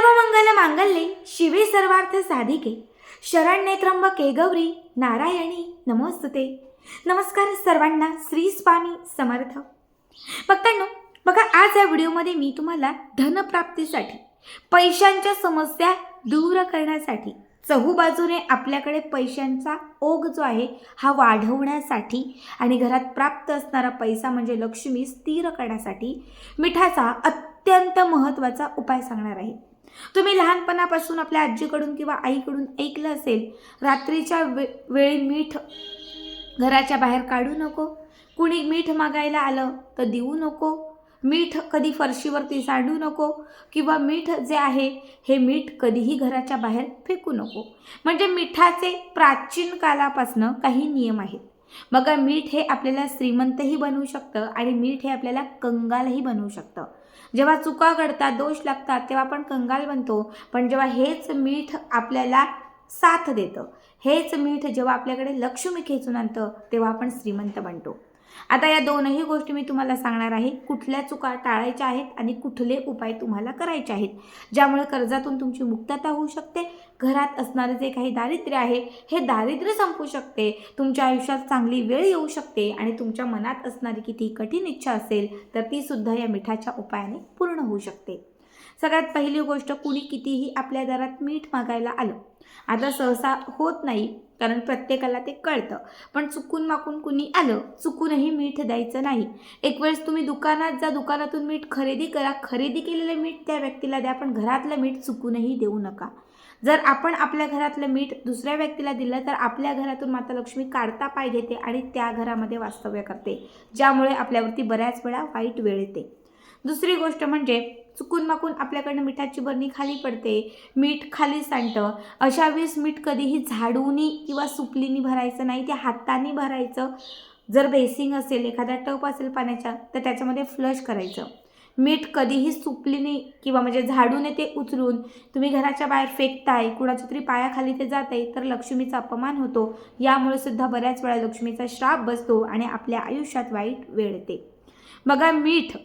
सर्व मंगल मांगल्ये शिवे सर्वार्थ साधिके. शरण्ये त्र्यंबके गौरी नारायणी नमोस्तुते. नमस्कार सर्वांना श्री स्वामी समर्थ. भक्तांनो बघा आज या व्हिडिओमध्ये मी तुम्हाला धनप्राप्तीसाठी पैशांच्या समस्या दूर करण्यासाठी चहूबाजूने आपल्याकडे पैशांचा ओघ जो आहे हा वाढवण्यासाठी आणि घरात प्राप्त असणारा पैसा म्हणजे लक्ष्मी स्थिर करण्यासाठी मिठाचा अत्यंत महत्त्वाचा उपाय सांगणार आहे. तुम्ही लहानपणापासून आपल्या आजीकडून किंवा आईकडून ऐकलं असेल रात्रीच्या वे वेळी मीठ घराच्या बाहेर काढू नको. कुणी मीठ मागायला आलं तर देऊ नको. मीठ कधी फरशीवरती सांडू नको किंवा मीठ जे आहे हे मीठ कधीही घराच्या बाहेर फेकू नको. म्हणजे मिठाचे प्राचीन कालापासनं काही नियम आहेत. बघा मीठ हे आपल्याला श्रीमंतही बनवू शकतं आणि मीठ हे आपल्याला कंगालही बनवू शकतं. जेव्हा चुका घडतात दोष लागतात तेव्हा आपण कंगाल बनतो. पण जेव्हा हेच मीठ आपल्याला साथ देतं हेच मीठ जेव्हा आपल्याकडे लक्ष्मी खेचून आणतं तेव्हा आपण श्रीमंत बनतो. आता या दोनही गोष्टी मी तुम्हाला सांगणार आहे. कुठल्या चुका टाळायच्या आहेत आणि कुठले उपाय तुम्हाला करायचे आहेत. ज्यामुळे कर्जातून तुमची मुक्तता होऊ शकते. घरात असणारे जे काही दारिद्र्य आहे हे दारिद्र्य संपू शकते. तुमच्या आयुष्यात चांगली वेळ येऊ शकते आणि तुमच्या मनात असणारी किती कठीण इच्छा असेल तर ती सुद्धा या मिठाच्या उपायाने पूर्ण होऊ शकते. सगळ्यात पहिली गोष्ट कुणी कितीही आपल्या दारात मीठ मागायला आलं. आता सहसा होत नाही कारण प्रत्येकाला ते कळतं. पण चुकून माकून कुणी आलं चुकूनही मीठ द्यायचं नाही. एक वेळेस तुम्ही दुकानात जा दुकानातून मीठ खरेदी करा. खरेदी केलेलं मीठ त्या व्यक्तीला द्या पण घरातलं मीठ चुकूनही देऊ नका. जर आपण आपल्या घरातलं मीठ दुसऱ्या व्यक्तीला दिलं तर आपल्या घरातून माता लक्ष्मी काढता पाय घेते आणि त्या घरामध्ये वास्तव्य करते ज्यामुळे आपल्यावरती बऱ्याच वेळा वाईट वेळ येते. दुसरी गोष्ट म्हणजे चुकून माकून आपल्याकडनं मिठाची बरणी खाली पडते. मीठ खाली सांडतं. अशा वेळेस मीठ कधीही झाडूनी किंवा सुपलीनी भरायचं नाही ते हाताने भरायचं. जर बेसिंग असेल एखादा टप असेल पाण्याचा तर त्याच्यामध्ये फ्लश करायचं. मीठ कधीही सुपलीने किंवा म्हणजे झाडूने ते उचलून तुम्ही घराच्या बाहेर फेकताय कुणाच्या तरी पायाखाली ते जात आहे तर लक्ष्मीचा अपमान होतो. यामुळे सुद्धा बऱ्याच वेळा लक्ष्मीचा श्राप बसतो आणि आपल्या आयुष्यात वाईट वेळ येते. बघा मीठ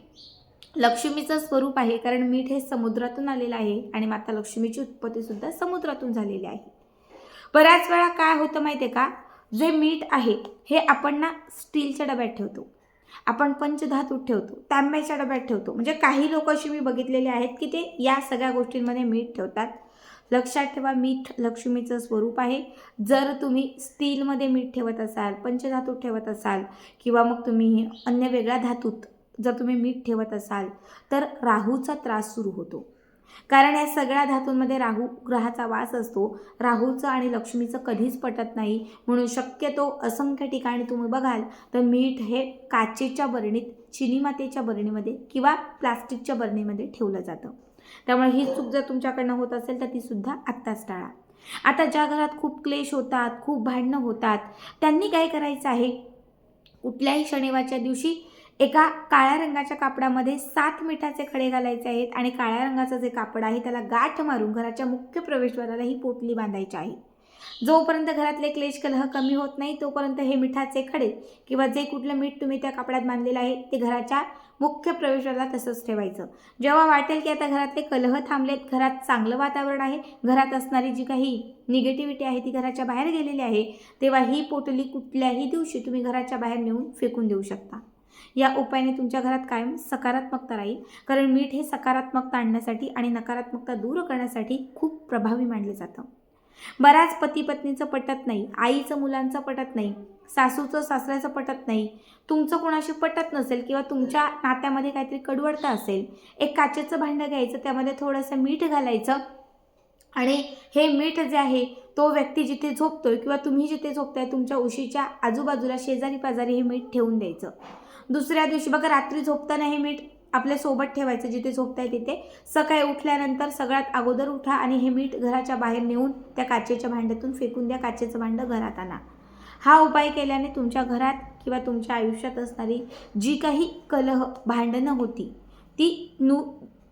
लक्ष्मीचं स्वरूप आहे कारण मीठ हे समुद्रातून आलेलं आहे आणि माता लक्ष्मीची उत्पत्तीसुद्धा समुद्रातून झालेली आहे. बऱ्याच वेळा काय होतं माहिती आहे का? जे मीठ आहे हे आपण ना स्टीलच्या डब्यात ठेवतो. आपण पंचधातूत ठेवतो तांब्याच्या डब्यात ठेवतो. म्हणजे काही लोक अशी मी बघितलेले आहेत की ते या सगळ्या गोष्टींमध्ये मीठ ठेवतात. लक्षात ठेवा मीठ लक्ष्मीचं स्वरूप आहे. जर तुम्ही स्टीलमध्ये मीठ ठेवत असाल पंचधातूत ठेवत असाल किंवा मग तुम्ही अन्य वेगळ्या धातूत जर तुम्ही मीठ ठेवत असाल तर राहूचा त्रास सुरू होतो. कारण या सगळ्या धातूंमध्ये राहू ग्रहाचा वास असतो. राहूचं आणि लक्ष्मीचं कधीच पटत नाही. म्हणून शक्यतो असंख्य ठिकाणी तुम्ही बघाल तर मीठ हे काचेच्या बरणीत चिनी मातेच्या बरणीमध्ये किंवा प्लास्टिकच्या बरणीमध्ये ठेवलं जातं. त्यामुळे ही चूक जर तुमच्याकडनं होत असेल तर तीसुद्धा आत्ताच टाळा. आता ज्या घरात खूप क्लेश होतात खूप भांडणं होतात त्यांनी काय करायचं आहे? कुठल्याही शनिवारच्या दिवशी एका काळ्या रंगाच्या कापडामध्ये सात मिठाचे खडे घालायचे आहेत आणि काळ्या रंगाचं जे कापड आहे त्याला गाठ मारून घराच्या मुख्य प्रवेशद्वाराला ही पोटली बांधायची आहे. जोपर्यंत घरातले क्लेश कलह कमी होत नाही तोपर्यंत हे मिठाचे खडे किंवा जे कुठलं मीठ तुम्ही त्या कापडात बांधलेलं आहे ते घराच्या मुख्य प्रवेशद्वाराला तसंच ठेवायचं. जेव्हा वाटेल की आता घरातले कलह थांबलेत घरात चांगलं वातावरण आहे घरात असणारी जी काही निगेटिव्हिटी आहे ती घराच्या बाहेर गेलेली आहे तेव्हा ही पोटली कुठल्याही दिवशी तुम्ही घराच्या बाहेर नेऊन फेकून देऊ शकता. या उपायाने तुमच्या घरात कायम सकारात्मकता राहील. कारण मीठ हे सकारात्मकता आणण्यासाठी आणि नकारात्मकता दूर करण्यासाठी खूप प्रभावी मानले जातं. बऱ्याच पती पत्नीचं पटत नाही आईचं मुलांचं पटत नाही सासूचं सासऱ्याचं पटत नाही तुमचं कोणाशी पटत नसेल किंवा तुमच्या नात्यामध्ये काहीतरी कडवडता असेल एक काचेचं भांडं घ्यायचं त्यामध्ये थोडंसं मीठ घालायचं आणि हे मीठ जे आहे तो व्यक्ती जिथे झोपतोय किंवा तुम्ही जिथे झोपताय तुमच्या उशीच्या आजूबाजूला शेजारी पाजारी हे मीठ ठेवून द्यायचं. दुसऱ्या दिवशी बघा रात्री झोपताना हे मीठ आपल्यासोबत ठेवायचं जिथे झोपताय तिथे. सकाळी उठल्यानंतर सगळ्यात अगोदर उठा आणि हे मीठ घराच्या बाहेर नेऊन त्या काचेच्या भांड्यातून फेकून द्या काचेचं भांडं घरात आणा. हा उपाय केल्याने तुमच्या घरात किंवा तुमच्या आयुष्यात असणारी जी काही कलह भांडणं होती ती नु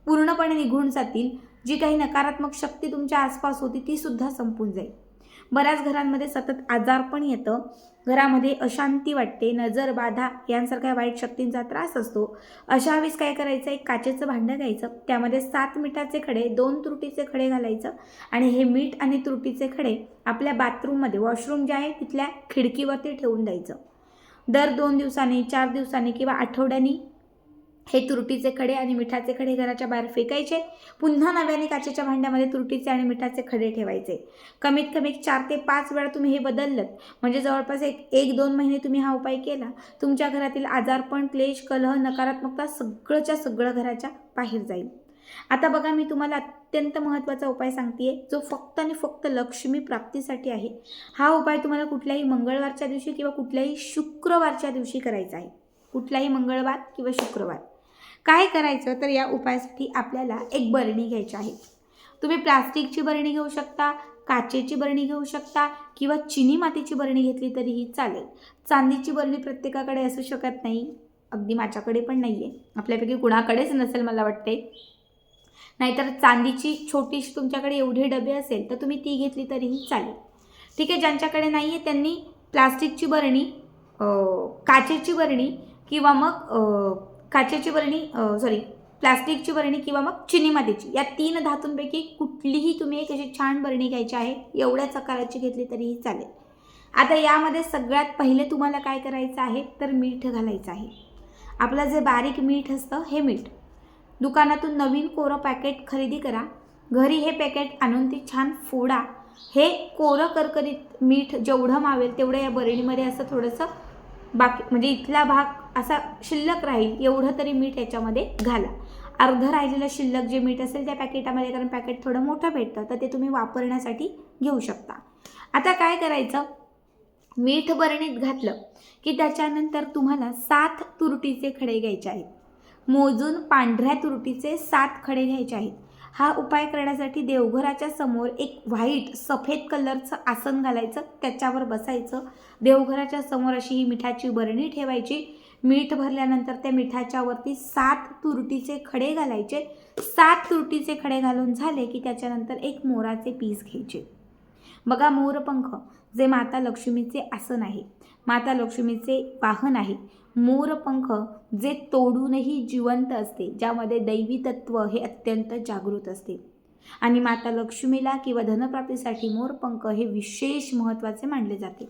पूर्णपणे निघून जातील. जी काही नकारात्मक शक्ती तुमच्या आसपास होती ती सुद्धा संपून जाईल. बऱ्याच घरांमध्ये सतत आजार पण येतं. घरामध्ये अशांती वाटते नजर बाधा यांसारख्या वाईट शक्तींचा त्रास असतो. अशा वेळेस काय करायचं? एक काचेचं भांडं घ्यायचं. त्यामध्ये सात मिठाचे खडे दोन त्रुटीचे खडे घालायचं आणि हे मीठ आणि त्रुटीचे खडे आपल्या बाथरूममध्ये वॉशरूम जे आहे तिथल्या खिडकीवरती ठेवून द्यायचं. दर दोन दिवसांनी चार दिवसांनी किंवा आठवड्यानी हे तुरटीचे खडे आणि मिठाचे खडे घराच्या बाहेर फेकायचे. पुन्हा नव्याने काचेच्या भांड्यामध्ये तुरटीचे आणि मिठाचे खडे ठेवायचे. कमीत कमी चार ते पाच वेळा तुम्ही हे बदललं म्हणजे जवळपास एक एक दोन महिने तुम्ही हा उपाय केला. तुमच्या घरातील आजारपण क्लेश कलह नकारात्मकता सगळंच्या सगळं घराच्या बाहेर जाईल. आता बघा मी तुम्हाला अत्यंत महत्त्वाचा उपाय सांगते जो फक्त आणि फक्त लक्ष्मी प्राप्तीसाठी आहे. हा उपाय तुम्हाला कुठल्याही मंगळवारच्या दिवशी किंवा कुठल्याही शुक्रवारच्या दिवशी करायचा आहे. कुठलाही मंगळवार किंवा शुक्रवार. काय करायचं तर या उपायासाठी आपल्याला एक बरणी घ्यायची आहे. तुम्ही प्लास्टिकची बरणी घेऊ शकता काचेची बरणी घेऊ शकता किंवा चिनी मातीची बरणी घेतली तरीही चालेल. चांदीची बरणी प्रत्येकाकडे असू शकत नाही अगदी माझ्याकडे पण नाही आहे आपल्यापैकी कुणाकडेच नसेल मला वाटते. नाहीतर चांदीची छोटीशी तुमच्याकडे एवढे डबे असेल तर तुम्ही ती घेतली तरीही चालेल. ठीक आहे ज्यांच्याकडे नाही आहे त्यांनी प्लास्टिकची बरणी काचेची बरणी किंवा मग काचेची बरणी सॉरी प्लास्टिकची बरणी किंवा मग चिनी मातीची. या तीन धातूंपैकी कुठलीही तुम्ही एक अशी छान बरणी घ्यायची आहे एवढ्याच आकाराची घेतली तरीही चालेल. आता यामध्ये सगळ्यात पहिले तुम्हाला काय करायचं आहे तर मीठ घालायचं आहे. आपलं जे बारीक मीठ असतं हे मीठ. दुकानातून नवीन कोरं पॅकेट खरेदी करा. घरी हे पॅकेट आणून ते छान फोडा. हे कोरं करकरीत मीठ जेवढं मावेल तेवढं या बरणीमध्ये असं थोडंसं बाकी म्हणजे इथला भाग असा शिल्लक राहील एवढं तरी मीठ याच्यामध्ये घाला. अर्धं राहिलेलं शिल्लक जे मीठ असेल त्या पॅकेटामध्ये कारण पॅकेट थोडं मोठं भेटतं तर ते तुम्ही वापरण्यासाठी घेऊ शकता. आता काय करायचं? मीठ बरणीत घातलं की त्याच्यानंतर तुम्हाला सात तुरटीचे खडे घ्यायचे आहेत. मोजून पांढऱ्या तुरटीचे सात खडे घ्यायचे आहेत. हा उपाय करण्यासाठी देवघराच्या समोर एक व्हाईट सफेद कलरचं आसन घालायचं त्याच्यावर बसायचं. देवघराच्या समोर अशी ही मिठाची बरणी ठेवायची. मीठ भरल्यानंतर त्या मिठाच्या वरती सात तुरटीचे खडे घालायचे. सात तुरटीचे खडे घालून झाले की त्याच्यानंतर एक मोराचे पीस घ्यायचे. बघा मोरपंख जे माता लक्ष्मीचे आसन आहे. माता लक्ष्मीचे वाहन आहे. मोरपंख जे तोडूनही जिवंत असते ज्यामध्ये दैवी तत्व हे अत्यंत जागृत असते. आणि माता लक्ष्मीला किंवा धनप्राप्तीसाठी मोरपंख हे विशेष महत्त्वाचे मानले जाते.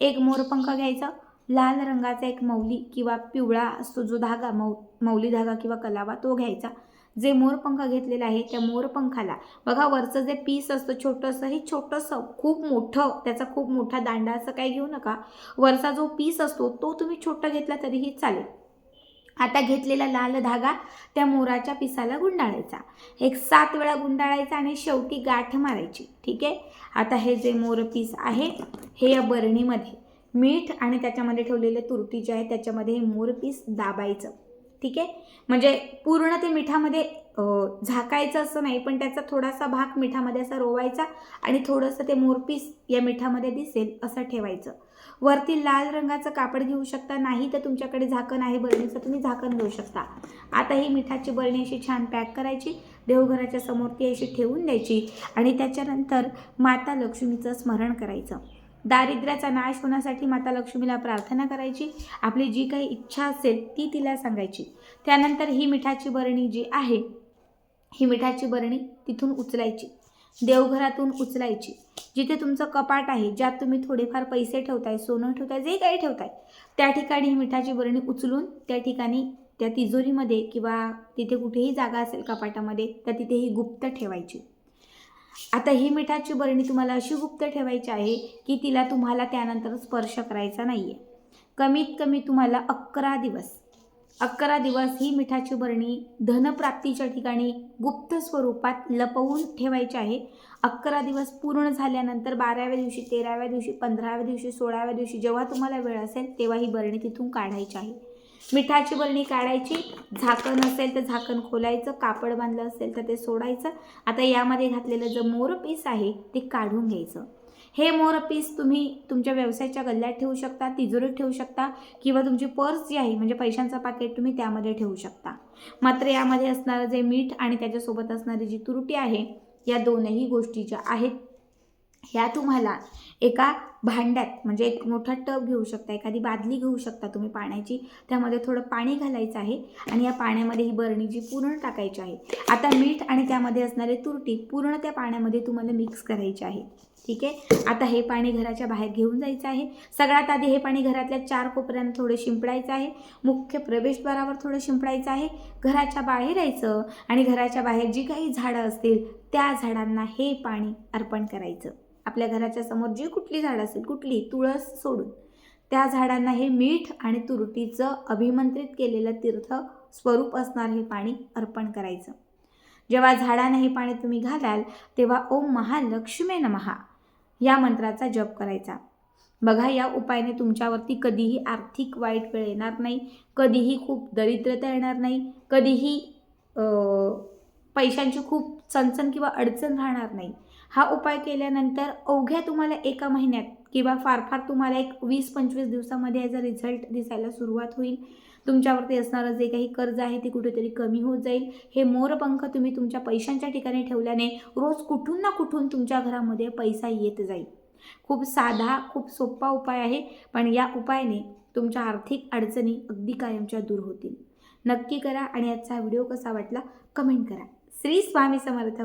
एक मोरपंख घ्यायचा लाल रंगाचा एक मौली किंवा पिवळा असतो जो धागा मौ मौली धागा किंवा कलावा तो घ्यायचा. जे मोरपंख घेतलेला आहे त्या मोरपंखाला बघा वरचं जे पीस असतं छोटंसं हे छोटंसं खूप मोठं त्याचा खूप मोठा दांडा असं काही घेऊ नका. वरचा जो पीस असतो तो तुम्ही छोटा घेतला तरीही चालेल. आता घेतलेला लाल धागा त्या मोराच्या पिसाला गुंडाळायचा. एक सात वेळा गुंडाळायचा आणि शेवटी गाठ मारायची. ठीक आहे? आता हे जे मोर पीस आहे हे या बरणीमध्ये. मीठ आणि त्याच्यामध्ये ठेवलेले तुरटी जे आहे त्याच्यामध्ये हे मोर पीस दाबायचं. ठीक आहे? म्हणजे पूर्ण ते मिठामध्ये झाकायचं असं नाही पण त्याचा थोडासा भाग मिठामध्ये असा रोवायचा आणि थोडंसं ते मोरपीस या मिठामध्ये दिसेल असं ठेवायचं. वरती लाल रंगाचं कापड घेऊ शकता नाही तर तुमच्याकडे झाकण आहे बरणीचं तुम्ही झाकण घेऊ शकता. आता ही मिठाची बरणी अशी छान पॅक करायची देवघराच्या समोर ती अशी ठेवून द्यायची आणि त्याच्यानंतर माता लक्ष्मीचं स्मरण करायचं. दारिद्र्याचा नाश होण्यासाठी माता लक्ष्मीला प्रार्थना करायची. आपली जी काही इच्छा असेल ती तिला सांगायची. त्यानंतर ही मिठाची बरणी जी आहे ही मिठाची बरणी तिथून उचलायची. देवघरातून उचलायची. जिथे तुमचं कपाट आहे ज्यात तुम्ही थोडेफार पैसे ठेवताय सोनं ठेवताय जे काही ठेवताय त्या ठिकाणी ही मिठाची बरणी उचलून त्या ठिकाणी त्या तिजोरीमध्ये किंवा तिथे कुठेही जागा असेल कपाटामध्ये तर तिथे ही गुप्त ठेवायची. आता ही मिठाची बरणी तुम्हाला अशी गुप्त ठेवायची आहे की तिला तुम्हाला त्यानंतर स्पर्श करायचा नाही आहे कमीत कमी तुम्हाला अकरा दिवस. अकरा दिवस ही मिठाची बरणी धनप्राप्तीच्या ठिकाणी गुप्त स्वरूपात लपवून ठेवायची आहे. अकरा दिवस पूर्ण झाल्यानंतर बाराव्या दिवशी तेराव्या दिवशी पंधराव्या दिवशी सोळाव्या दिवशी जेव्हा तुम्हाला वेळ असेल तेव्हा ही बरणी तिथून काढायची आहे. मिठाची बरणी काढायची. झाकण असेल तर झाकण खोलायचं. कापड बांधलं असेल तर ते सोडायचं. आता यामध्ये घातलेलं जे मोर पीस आहे ते काढून घ्यायचं. हे मोर पीस तुम्ही तुमच्या व्यवसायाच्या गल्ल्यात ठेवू शकता तिजोरीत ठेवू शकता किंवा तुमची पर्स जी आहे म्हणजे पैशांचं पाकिट तुम्ही त्यामध्ये ठेवू शकता. मात्र यामध्ये असणारं जे मीठ आणि त्याच्यासोबत असणारी जी तुरटी आहे या दोनही गोष्टी ज्या आहेत ह्या तुम्हाला एका भांड्यात म्हणजे एक मोठा टब घेऊ शकता एखादी बादली घेऊ शकता तुम्ही पाण्याची त्यामध्ये थोडं पाणी घालायचं आहे आणि या पाण्यामध्ये ही बरणी जी पूर्ण टाकायची आहे आता मीठ आणि त्यामध्ये असणारे तुरटी पूर्ण त्या पाण्यामध्ये तुम्हाला मिक्स करायचे आहे. ठीक आहे? आता हे पाणी घराच्या बाहेर घेऊन जायचं आहे. सगळ्यात आधी हे पाणी घरातल्या चार कोपऱ्यांना थोडं शिंपडायचं आहे. मुख्य प्रवेशद्वारावर थोडं शिंपडायचं आहे. घराच्या बाहेर यायचं आणि घराच्या बाहेर जी काही झाडं असतील त्या झाडांना हे पाणी अर्पण करायचं. आपल्या घराच्या समोर जी कुठली झाडं असेल कुठली? तुळस सोडून. त्या झाडांना हे मीठ आणि तुरटीचं अभिमंत्रित केलेलं तीर्थ स्वरूप असणार हे पाणी अर्पण करायचं. जेव्हा झाडांना हे पाणी तुम्ही घालाल तेव्हा ओम महालक्ष्मी नमहा या मंत्राचा जप करायचा. बघा या उपायाने तुमच्यावरती कधीही आर्थिक वाईट वेळ येणार नाही कधीही खूप दरिद्रता येणार नाही कधीही पैशांची खूप चणचण किंवा अडचण राहणार नाही. हा उपाय केल्यानंतर अवघ्या तुम्हाला एका महिन्यात किंवा फार फार तुम्हाला एक वीस पंचवीस दिवसामध्ये याचा रिझल्ट दिसायला सुरुवात होईल. तुमच्यावरती असणारं जे काही कर्ज आहे ते कुठेतरी कमी होत जाईल. हे मोरपंख तुम्ही तुमच्या पैशांच्या ठिकाणी ठेवल्याने रोज कुठून ना कुठून तुमच्या घरामध्ये पैसा येत जाईल. खूप साधा खूप सोपा उपाय आहे पण या उपायाने तुमच्या आर्थिक अडचणी अगदी कायमच्या दूर होतील. नक्की करा आणि आजचा व्हिडिओ कसा वाटला कमेंट करा. श्री स्वामी समर्थ.